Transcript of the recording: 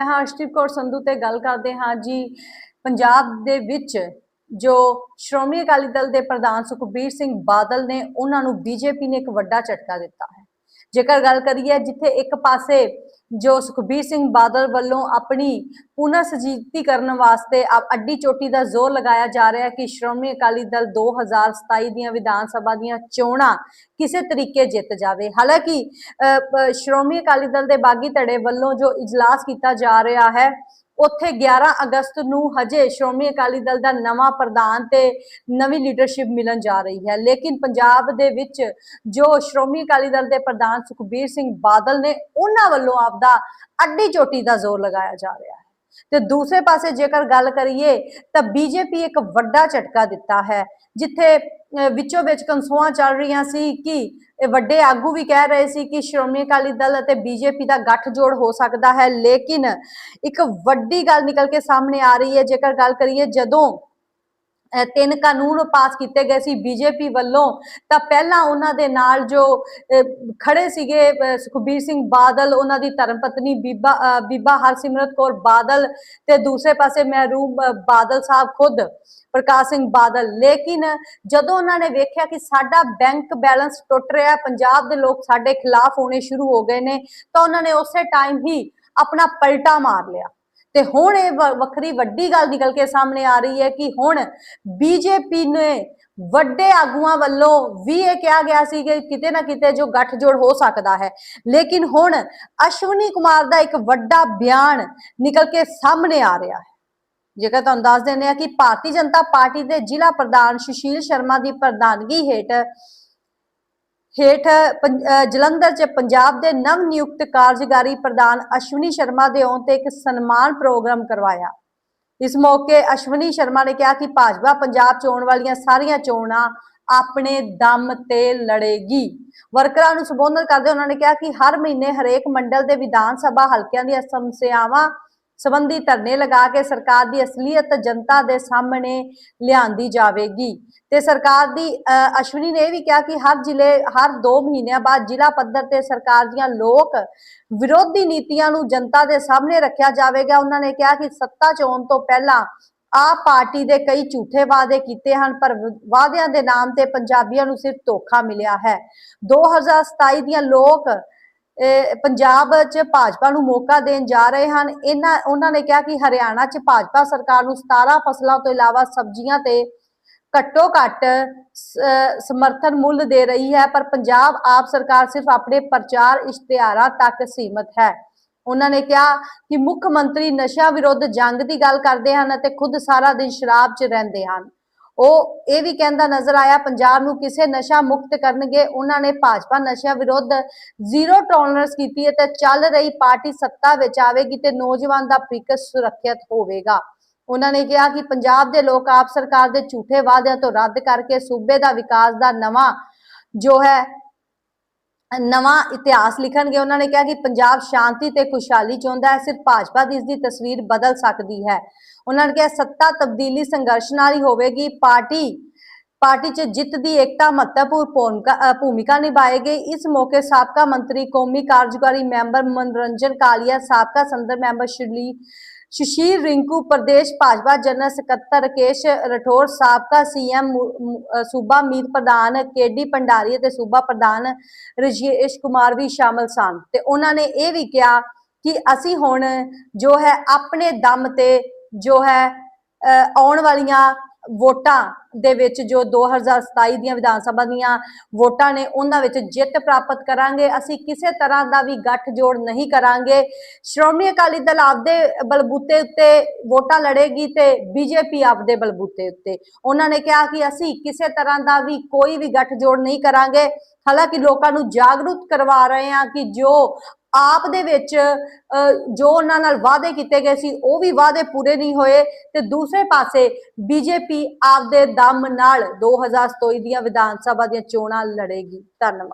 ਮੈਂ ਹਰਸ਼ਦੀਪ ਕੌਰ ਸੰਧੂ ਤੇ ਗੱਲ ਕਰਦੇ ਹਾਂ ਜੀ ਪੰਜਾਬ ਦੇ ਵਿੱਚ, ਜੋ ਸ਼੍ਰੋਮਣੀ ਅਕਾਲੀ ਦਲ ਦੇ ਪ੍ਰਧਾਨ ਸੁਖਬੀਰ ਸਿੰਘ ਬਾਦਲ ਨੇ ਉਹਨਾਂ ਨੂੰ ਬੀਜੇਪੀ ਨੇ ਇੱਕ ਵੱਡਾ ਝਟਕਾ ਦਿੱਤਾ ਹੈ। ਜੇਕਰ ਗੱਲ ਕਰੀਏ ਜਿੱਥੇ ਇੱਕ ਪਾਸੇ ਜੋ ਸੁਖਬੀਰ ਸਿੰਘ ਬਾਦਲ ਵੱਲੋਂ ਆਪਣੀ ਪੁਨਰ ਸਜੀਵਤੀ ਕਰਨ ਵਾਸਤੇ ਅੱਡੀ ਚੋਟੀ ਦਾ ਜ਼ੋਰ ਲਗਾਇਆ ਜਾ ਰਿਹਾ ਹੈ ਕਿ ਸ਼੍ਰੋਮਣੀ ਅਕਾਲੀ ਦਲ 2027 ਦੀਆਂ ਵਿਧਾਨ ਸਭਾ ਦੀਆਂ ਚੋਣਾਂ ਕਿਸੇ ਤਰੀਕੇ ਜਿੱਤ ਜਾਵੇ। ਹਾਲਾਂਕਿ ਅ, ਸ਼੍ਰੋਮਣੀ ਅਕਾਲੀ ਦਲ ਦੇ ਬਾਗੀ ਧੜੇ ਵੱਲੋਂ ਜੋ ਇਜਲਾਸ ਕੀਤਾ ਜਾ ਰਿਹਾ ਹੈ ਉੱਥੇ 11 ਅਗਸਤ ਨੂੰ ਹਜੇ ਸ਼੍ਰੋਮਣੀ ਅਕਾਲੀ ਦਲ ਦਾ ਨਵਾਂ ਪ੍ਰਧਾਨ ਤੇ ਨਵੀਂ ਲੀਡਰਸ਼ਿਪ ਮਿਲਣ ਜਾ ਰਹੀ ਹੈ। ਲੇਕਿਨ ਪੰਜਾਬ ਦੇ ਵਿੱਚ ਜੋ ਸ਼੍ਰੋਮਣੀ ਅਕਾਲੀ ਦਲ ਦੇ ਪ੍ਰਧਾਨ ਸੁਖਬੀਰ ਸਿੰਘ ਬਾਦਲ ਨੇ ਉਹਨਾਂ ਵੱਲੋਂ ਆਪਦਾ ਅੱਡੀ ਚੋਟੀ ਦਾ ਜ਼ੋਰ ਲਗਾਇਆ ਜਾ ਰਿਹਾ ਹੈ। ਤੇ ਦੂਸਰੇ ਪਾਸੇ ਜੇਕਰ ਗੱਲ ਕਰੀਏ ਤਾਂ ਬੀਜੇਪੀ ਇੱਕ ਵੱਡਾ ਝਟਕਾ ਦਿੱਤਾ ਹੈ, ਜਿੱਥੇ ਵਿੱਚੋਂ ਵਿੱਚ ਕੰਸੋਆਂ ਚੱਲ ਰਹੀਆਂ ਸੀ ਕਿ ਵੱਡੇ ਆਗੂ ਵੀ ਕਹਿ ਰਹੇ ਸੀ ਕਿ ਸ਼੍ਰੋਮਣੀ ਅਕਾਲੀ ਦਲ ਅਤੇ ਬੀਜੇਪੀ ਦਾ ਗੱਠਜੋੜ ਹੋ ਸਕਦਾ ਹੈ, ਲੇਕਿਨ ਇੱਕ ਵੱਡੀ ਗੱਲ ਨਿਕਲ ਕੇ ਸਾਹਮਣੇ ਆ ਰਹੀ ਹੈ, ਜੇਕਰ ਗੱਲ ਕਰੀਏ ਜਦੋਂ ਤਿੰਨ ਕਾਨੂੰਨ ਪਾਸ ਕੀਤੇ ਗਏ ਸੀ ਬੀਜੇਪੀ ਵੱਲੋਂ, ਤਾਂ ਪਹਿਲਾਂ ਉਹਨਾਂ ਦੇ ਨਾਲ ਜੋ ਖੜੇ ਸੀਗੇ ਸੁਖਬੀਰ ਸਿੰਘ ਬਾਦਲ, ਉਹਨਾਂ ਦੀ ਧਰਮ ਪਤਨੀ ਬੀਬਾ ਬੀਬਾ ਹਰਸਿਮਰਤ ਕੌਰ ਬਾਦਲ ਤੇ ਦੂਸਰੇ ਪਾਸੇ ਮਹਿਰੂਮ ਬਾਦਲ ਸਾਹਿਬ ਖੁਦ, ਪ੍ਰਕਾਸ਼ ਸਿੰਘ ਬਾਦਲ। ਲੇਕਿਨ ਜਦੋਂ ਉਹਨਾਂ ਨੇ ਵੇਖਿਆ ਕਿ ਸਾਡਾ ਬੈਂਕ ਬੈਲੈਂਸ ਟੁੱਟ ਰਿਹਾ, ਪੰਜਾਬ ਦੇ ਲੋਕ ਸਾਡੇ ਖਿਲਾਫ ਹੋਣੇ ਸ਼ੁਰੂ ਹੋ ਗਏ ਨੇ, ਤਾਂ ਉਹਨਾਂ ਨੇ ਉਸੇ ਟਾਈਮ ਹੀ ਆਪਣਾ ਪਲਟਾ ਮਾਰ ਲਿਆ। ਤੇ ਹੁਣ ਇਹ ਵੱਖਰੀ ਵੱਡੀ ਗੱਲ ਨਿਕਲ ਕੇ ਸਾਹਮਣੇ ਆ ਰਹੀ ਹੈ ਕਿ ਹੁਣ ਬੀਜੇਪੀ ਨੇ ਵੱਡੇ ਆਗੂਆਂ ਵੱਲੋਂ ਵੀ ਇਹ ਕਿਹਾ ਗਿਆ ਸੀ ਕਿ ਕਿਤੇ ਨਾ ਕਿਤੇ ਜੋ ਗੱਠਜੋੜ ਹੋ ਸਕਦਾ ਹੈ। ਲੇਕਿਨ ਹੁਣ ਅਸ਼ਵਨੀ ਕੁਮਾਰ ਦਾ ਇੱਕ ਵੱਡਾ ਬਿਆਨ ਨਿਕਲ ਕੇ ਸਾਹਮਣੇ ਆ ਰਿਹਾ ਹੈ। ਜੇਕਰ ਤੁਹਾਨੂੰ ਦੱਸ ਦਿੰਦੇ ਆ ਕਿ ਭਾਰਤੀ ਜਨਤਾ ਪਾਰਟੀ ਦੇ ਜ਼ਿਲ੍ਹਾ ਪ੍ਰਧਾਨ ਸੁਸ਼ੀਲ ਸ਼ਰਮਾ ਦੀ ਪ੍ਰਧਾਨਗੀ ਹੇਠ ਹੇਠ ਜਲੰਧਰ 'ਚ ਪੰਜਾਬ ਦੇ ਨਵ ਨਿਯੁਕਤ ਕਾਰਜਕਾਰੀ ਪ੍ਰਧਾਨ ਅਸ਼ਵਨੀ ਸ਼ਰਮਾ ਦੇ ਆਉਣ ਤੇ ਇੱਕ ਸਨਮਾਨ ਪ੍ਰੋਗਰਾਮ ਕਰਵਾਇਆ। ਇਸ ਮੌਕੇ ਅਸ਼ਵਨੀ ਸ਼ਰਮਾ ਨੇ ਕਿਹਾ ਕਿ ਭਾਜਪਾ ਪੰਜਾਬ 'ਚ ਆਉਣ ਵਾਲੀਆਂ ਸਾਰੀਆਂ ਚੋਣਾਂ ਆਪਣੇ ਦਮ ਤੇ ਲੜੇਗੀ। ਵਰਕਰਾਂ ਨੂੰ ਸੰਬੋਧਨ ਕਰਦੇ ਉਹਨਾਂ ਨੇ ਕਿਹਾ ਕਿ ਹਰ ਮਹੀਨੇ ਹਰੇਕ ਮੰਡਲ ਦੇ ਵਿਧਾਨ ਸਭਾ ਹਲਕਿਆਂ ਦੀਆਂ ਸਮੱਸਿਆਵਾਂ ਸੰਬੰਧੀ ਧਰਨੇ ਲਗਾ ਕੇ ਸਰਕਾਰ ਦੀ ਅਸਲੀਅਤ ਜਨਤਾ ਦੇ ਸਾਹਮਣੇ ਲਿਆਂਦੀ ਜਾਵੇਗੀ। ਤੇ ਸਰਕਾਰ ਦੀ ਅਸ਼ਵਨੀ ਨੇ ਵੀ ਕਿਹਾ ਕਿ ਹਰ ਜ਼ਿਲ੍ਹੇ, ਹਰ 2 ਮਹੀਨਿਆਂ ਬਾਅਦ ਜ਼ਿਲ੍ਹਾ ਪੱਧਰ ਤੇ ਸਰਕਾਰ ਦੀਆਂ ਲੋਕ ਵਿਰੋਧੀ ਨੀਤੀਆਂ ਨੂੰ ਜਨਤਾ ਦੇ ਸਾਹਮਣੇ ਰੱਖਿਆ ਜਾਵੇਗਾ। ਉਹਨਾਂ ਨੇ ਕਿਹਾ ਕਿ ਸੱਤਾ ਚ ਆਉਣ ਤੋਂ ਪਹਿਲਾਂ ਆਪ ਪਾਰਟੀ ਦੇ ਕਈ ਝੂਠੇ ਵਾਅਦੇ ਕੀਤੇ ਹਨ, ਪਰ ਵਾਅਦਿਆਂ ਦੇ ਨਾਮ ਤੇ ਪੰਜਾਬੀਆਂ ਨੂੰ ਸਿਰਫ ਧੋਖਾ ਮਿਲਿਆ ਹੈ। 2027 ਦੀਆਂ ਲੋਕ ਪੰਜਾਬ 'ਚ ਭਾਜਪਾ ਨੂੰ ਮੌਕਾ ਦੇਣ ਜਾ ਰਹੇ ਹਨ। ਇਹਨਾਂ, ਉਹਨਾਂ ਨੇ ਕਿਹਾ ਕਿ ਹਰਿਆਣਾ 'ਚ ਭਾਜਪਾ ਸਰਕਾਰ ਨੂੰ 17 ਫਸਲਾਂ ਤੋਂ ਇਲਾਵਾ ਸਬਜ਼ੀਆਂ ਤੇ ਘੱਟੋ ਘੱਟ ਸਮਰਥਨ ਮੁੱਲ ਦੇ ਰਹੀ ਹੈ, ਪਰ ਪੰਜਾਬ ਆਪ ਸਰਕਾਰ ਸਿਰਫ ਆਪਣੇ ਪ੍ਰਚਾਰ ਇਸ਼ਤਿਹਾਰਾਂ ਤੱਕ ਸੀਮਤ ਹੈ। ਉਹਨਾਂ ਨੇ ਕਿਹਾ ਕਿ ਮੁੱਖ ਮੰਤਰੀ ਨਸ਼ਾ ਵਿਰੁੱਧ ਜੰਗ ਦੀ ਗੱਲ ਕਰਦੇ ਹਨ ਅਤੇ ਖੁਦ ਸਾਰਾ ਦਿਨ ਸ਼ਰਾਬ 'ਚ ਰਹਿੰਦੇ ਹਨ। ਉਹ ਇਹ ਵੀ ਕਹਿੰਦਾ ਨਜ਼ਰ ਆਇਆ, ਪੰਜਾਬ ਨੂੰ ਕਿਸੇ ਨਸ਼ਾ ਮੁਕਤ ਕਰਨਗੇ। ਉਹਨਾਂ ਨੇ ਭਾਜਪਾ ਨਸ਼ਾ ਵਿਰੁੱਧ ਜ਼ੀਰੋ ਟੋਲਰੈਂਸ ਕੀਤੀ ਹੈ ਤੇ ਚੱਲ ਰਹੀ ਪਾਰਟੀ ਸੱਤਾ ਵਿੱਚ ਆਵੇਗੀ ਤੇ ਨੌਜਵਾਨ ਦਾ ਫਿਕਰ ਸੁਰੱਖਿਅਤ ਹੋਵੇਗਾ। ਉਹਨਾਂ ਨੇ ਕਿਹਾ ਕਿ ਪੰਜਾਬ ਦੇ ਲੋਕ ਆਪ ਸਰਕਾਰ ਦੇ ਝੂਠੇ ਵਾਅਦਿਆਂ ਤੋਂ ਰੱਦ ਕਰਕੇ ਸੂਬੇ ਦਾ ਵਿਕਾਸ ਦਾ ਨਵਾਂ ਜੋ ਹੈ ਨਵਾਂ ਇਤਿਹਾਸ ਲਿਖਣਗੇ, ਉਹਨਾਂ ਨੇ ਕਿਹਾ ਕਿ ਪੰਜਾਬ ਸ਼ਾਂਤੀ ਤੇ ਖੁਸ਼ਹਾਲੀ ਚਾਹੁੰਦਾ ਹੈ, ਸਿਰਫ ਭਾਜਪਾ ਦੀ ਇਸ ਦੀ ਤਸਵੀਰ ਬਦਲ ਸਕਦੀ ਹੈ। ਉਹਨਾਂ ਨੇ ਕਿਹਾ, ਸੱਤਾ ਤਬਦੀਲੀ ਸੰਘਰਸ਼ ਨਾਲ ਹੀ ਹੋਵੇਗੀ, ਪਾਰਟੀ ਪਾਰਟੀ 'ਚ ਜਿੱਤ ਦੀ ਏਕਤਾ ਮਹੱਤਵਪੂਰਨ ਭੂਮਿਕਾ- ਭੂਮਿਕਾ ਨਿਭਾਏਗੀ ਇਸ ਮੌਕੇ ਸਾਬਕਾ ਮੰਤਰੀ, ਕੌਮੀ ਕਾਰਜਕਾਰੀ ਮੈਂਬਰ ਮਨੋਰੰਜਨ ਕਾਲੀਆ, ਸਾਬਕਾ ਸੰਦਰ ਮੈਂਬਰ ਸ਼੍ਰੀ ਸੁਸ਼ੀਲ ਰਿੰਕੂ ਪ੍ਰਦੇਸ਼ ਭਾਜਪਾ ਜਨਰਲ ਸਕੱਤਰ ਰਕੇਸ਼ ਰਠੌਰ ਸਾਬਕਾ ਸੀਐਮ ਸੂਬਾ ਮੀਤ ਪ੍ਰਧਾਨ ਕੇਡੀ ਭੰਡਾਰੀ ਅਤੇ ਸੂਬਾ ਪ੍ਰਧਾਨ ਰਜੇਸ਼ ਕੁਮਾਰ ਵੀ ਸ਼ਾਮਲ ਸਨ। ਤੇ ਉਹਨਾਂ ਨੇ ਇਹ ਵੀ ਕਿਹਾ ਕਿ ਅਸੀਂ ਹੁਣ ਜੋ ਹੈ ਆਪਣੇ ਦਮ ਤੇ ਜੋ ਹੈ ਅਹ, ਆਉਣ ਵਾਲੀਆਂ ਵੋਟਾਂ ਦੇ ਵਿੱਚ ਜੋ 2027 ਦੀਆਂ ਵਿਧਾਨ ਸਭਾ ਦੀਆਂ ਵੋਟਾਂ ਨੇ, ਉਹਨਾਂ ਵਿੱਚ ਜਿੱਤ ਪ੍ਰਾਪਤ ਕਰਾਂਗੇ। ਅਸੀਂ ਕਿਸੇ ਤਰ੍ਹਾਂ ਦਾ ਵੀ ਗੱਠਜੋੜ ਨਹੀਂ ਕਰਾਂਗੇ। ਸ਼੍ਰੋਮਣੀ ਅਕਾਲੀ ਦਲ ਆਪਦੇ ਬਲਬੂਤੇ ਉੱਤੇ ਵੋਟਾਂ ਲੜੇਗੀ ਤੇ ਬੀਜੇਪੀ ਆਪਦੇ ਬਲਬੂਤੇ ਉੱਤੇ। ਉਹਨਾਂ ਨੇ ਕਿਹਾ ਕਿ ਅਸੀਂ ਕਿਸੇ ਤਰ੍ਹਾਂ ਦਾ ਵੀ ਕੋਈ ਵੀ ਗੱਠਜੋੜ ਨਹੀਂ ਕਰਾਂਗੇ। ਹਾਲਾਂਕਿ ਲੋਕਾਂ ਨੂੰ ਜਾਗਰੂਕ ਕਰਵਾ ਰਹੇ ਹਾਂ ਕਿ ਜੋ ਆਪ ਦੇ ਵਿੱਚ ਅਹ, ਜੋ ਉਹਨਾਂ ਨਾਲ ਵਾਅਦੇ ਕੀਤੇ ਗਏ ਸੀ ਉਹ ਵੀ ਵਾਅਦੇ ਪੂਰੇ ਨਹੀਂ ਹੋਏ। ਤੇ ਦੂਸਰੇ ਪਾਸੇ ਬੀਜੇਪੀ ਆਪਦੇ ਦਮ ਨਾਲ 2027 ਦੀਆਂ ਵਿਧਾਨ ਸਭਾ ਦੀਆਂ ਚੋਣਾਂ ਲੜੇਗੀ। ਧੰਨਵਾਦ।